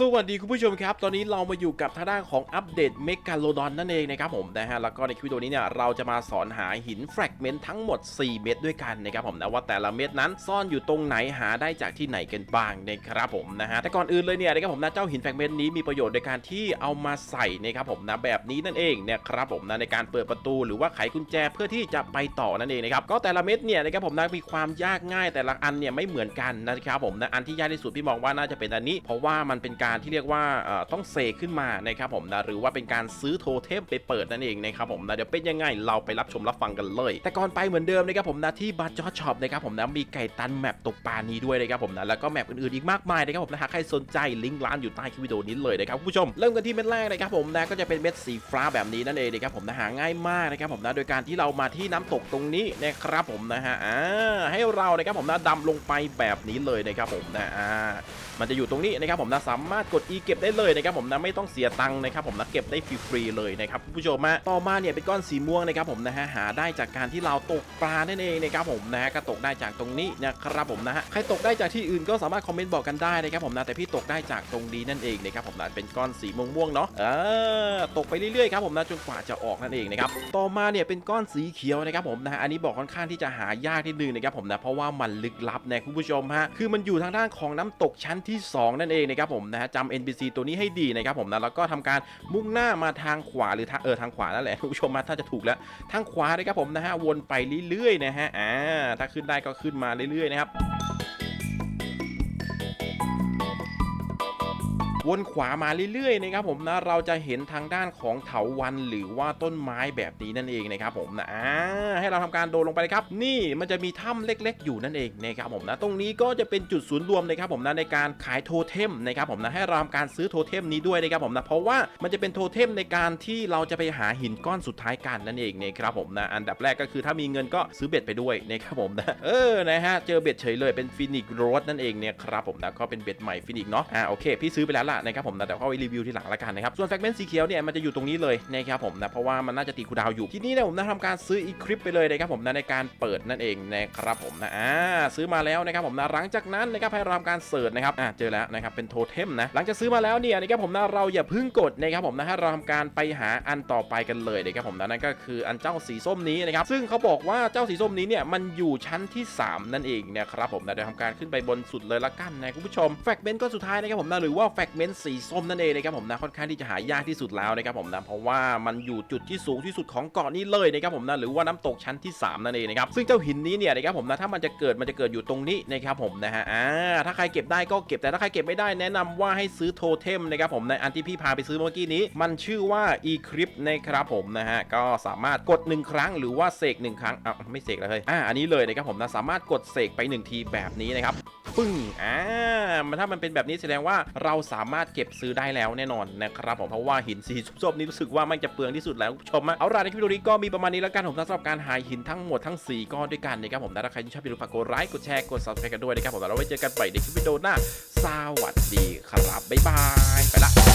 สวัสดีคุณผู้ชมครับ ตอนนี้เรามาอยู่กับทางด้านของอัปเดตเมกาโลดอนนั่นเองนะครับผมนะฮะแล้วก็ในคลิปวิดีโอนี้เนี่ยเราจะมาสอนหาหินแฟกเมนต์ทั้งหมด 4 เม็ดด้วยกันนะครับผมนะว่าแต่ละเม็ดนั้นซ่อนอยู่ตรงไหนหาได้จากที่ไหนกันบ้างนะครับผมนะฮะแต่ก่อนอื่นเลยเนี่ยนะครับผมนะเจ้าหินแฟกเมนต์นี้มีประโยชน์ในการที่เอามาใส่นะครับผมนะแบบนี้นั่นเองเนี่ยครับผมนะในการเปิดประตูหรือว่าไขกุญแจเพื่อที่จะไปต่อนั่นเองนะครับก็แต่ละเม็ดเนี่ยนะครับผมนะมีความยากง่ายแต่ละอันเนี่ยไม่เหมือนกันนะครับผมนะอันที่ยากที่สุดพี่มองว่าน่าจะเป็นอันนี้ เพราะว่ามันเป็นการที่เรียกว่าต้องเสกขึ้นมานะครับผมนะหรือว่าเป็นการซื้อโทเทมไปเปิดนั่นเองนะครับผมนะเดี๋ยวเป็นยังไงเราไปรับชมรับฟังกันเลย แต่ก่อนไปเหมือนเดิมนะครับผมนะที่บัตจอช็อปนะครับผมนะมีไก่ตันแมปตกปลานี้ด้วยนะครับผมนะแล้วก็แมปอื่นๆอีกมากมายนะครับผมนะหากใครสนใจลิงก์ร้านอยู่ใต้คลิปวิดีโอนี้เลยนะครับผู้ชมเริ่มกันที่เม็ดแรกนะครับผมนะก็จะเป็นเม็ดสีฟ้าแบบนี้นั่นเองนะครับผมนะหาง่ายมากนะครับผมนะโดยการที่เรามาที่น้ำตกตรงนี้นะครับผมนะฮะอ่าให้เรานะครับผมนะดำลงไปแบบนี้เลยนะครับผมนะอ่ามันจะอยู่ตรงนี้นะครับผมนะสามารถกด e เก็บได้เลยนะครับผมนะไม่ต้องเสียตังค์นะครับผมนะเก็บได้ฟรีๆเลยนะครับคุณผู้ชมมาต่อมาเนี่ยเป็นก้อนสีม่วงนะครับผมนะฮะหาได้จากการที่เราตกปลานั่นเองนะครับผมนะฮะก็ตกได้จากตรงนี้นะครับผมนะฮะใครตกได้จากที่อื่นก็สามารถคอมเมนต์บอกกันได้นะครับผมนะแต่พี่ตกได้จากตรงนี้นั่นเองนะครับผมนะเป็นก้อนสีม่วงๆเนาะเออตกไปเรื่อยๆครับผมนะจนกว่าจะออกนั่นเองนะครับต่อมาเนี่ยเป็นก้อนสีเขียวนะครับผมนะฮะอันนี้บอกค่อนข้างที่จะหายากนิดนึงนะครับผมนะเพราะว่ามันลึกลับนะคุณผู้ชมฮะคือมันอยู่ทางด้านของน้ำตกชั้นที่สองนั่นเองนะครับผมนะะจำ NPC ตัวนี้ให้ดีนะครับผมนะแล้วก็ทำการมุ่งหน้ามาทางขวาหรือทางเออทางขวานั่นแหละคุณผู้ชมมาถ้าจะถูกแล้วทางขวาเลยครับผมนะฮะวนไปเรื่อยๆนะฮะอ่าถ้าขึ้นได้ก็ขึ้นมาเรื่อยๆนะครับ วนขวามาเรื่อยๆนะครับผมนะเราจะเห็นทางด้านของเถาวันหรือว่าต้นไม้แบบนี้นั่นเองนะครับผมนะอ่าให้เราทำการโดดลงไปครับ นี่มันจะมีถ้ำเล็ก ๆ อยู่นั่นเองนะครับผมนะตรงนี้ก็จะเป็นจุดศูนย์รวมนะครับผมนะในการขายโทเทมนะครับผมนะให้เราทำการซื้อโทเทมนี้ด้วยนะครับผมนะเพราะว่ามันจะเป็นโทเทมในการที่เราจะไปหาหินก้อนสุดท้ายกันนั่นเองนะครับผมนะอันดับแรกก็คือถ้ามีเงินก็ซื้อเบ็ดไปด้วยนะครับผมนะเออนะฮะเจอเบ็ดเฉยเลยเป็นฟินิกโรสนั่นเองเนี่ยครับผมนะก็เป็นเบ็ดใหม่ฟินิกเนาะอ่าโอเคพี่ซื้อไปแล้วล่ะนะครับผมนะแต่ก็เอาไว้รีวิวทีหลังละกันนะครับส่วนแฟกเมนต์สีเขียวเนี่ยมันจะอยู่ตรงนี้เลยนะครับผมนะเพราะว่ามันน่าจะตีคูดาวอยู่ที่นี่นะผมนะทำการซื้ออีคลิปไปเลยนะครับผมนะในการเปิดนั่นเองนะครับผมนะอ่าซื้อมาแล้วนะครับผมนะหลังจากนั้นนะครับให้เราทำการเสิร์ชนะครับอ่าเจอแล้วนะครับเป็นโทเทมนะหลังจากซื้อมาแล้วเนี่ยนะครับผมนะเราอย่าเพึ่งกดนะครับผมนะให้เราทำการไปหาอันต่อไปกันเลยนะครับผมนะนั่นก็คืออันเจ้าสีส้มนี้นะครับซึ่งเขาบอกว่าเจ้าสีส้มนี้เนี่ยมันอยู่ชั้นที่ 3 นั่นเองนะครับผมนะเดี๋ยวทำการขึ้นไปบนสุดเลยละกันนะคุณผู้ชมแฟกเมนต์ก็สุดท้ายนะครับผมนะหรือว่าแฟกเมนต์สีส้มนั่นเองนะครับผมนะค่อนข้างที่จะหายากที่สุดแล้วนะครับผมนะเพราะว่ามันอยู่จุดที่สูงที่สุดของเกาะนี้เลยนะครับผมนะหรือว่าน้ำตกชั้นที่ 3 นั่นเองนะครับซึ่งเจ้าหินนี้เนี่ยนะครับผมนะถ้ามันจะเกิดมันจะเกิดอยู่ตรงนี้นะครับผมนะฮะอ่าถ้าใครเก็บได้ก็เก็บแต่ถ้าใครเก็บไม่ได้แนะนำว่าให้ซื้อโทเทมนะครับผมในอันที่พี่พาไปซื้อเมื่อกี้นี้ มันชื่อว่า e c r y p นะครับผมนะฮะก็สามารถกด 1 ครั้งหรือว่าเสก1ครั้งอะไม่เสกแล้วเฮ้ยอ่าอันนี้เลยนะครับผมนะสามารถกดเสกไป 1 ทีแบบนี้นะครับ ปึ้งอ่ามันถ้ามันเป็นแบบนี้แสดงว่าเราสามารถเก็บซื้อได้แล้วแน่นอนนะครับผมเพราะว่าหินสีส้มนี้รู้สึกว่ามันจะเปลืองที่สุดแล้วคุณผู้ชมอะเอาล่ะในคลิปวิดีโอนี้ก็มีประมาณนี้แล้วกันผมสำหรับการหาหินทั้งหมดทั้ง4ก้อนด้วยกันนะครับผมนะถ้าใครชอบอย่าลืมฝากกดไลค์กดแชร์กด subscribe กันด้วยนะครับผมแล้วไว้เจอกันใหม่ในคลิปวิดีโอหน้าสวัสดีครับบ๊ายบายไปละ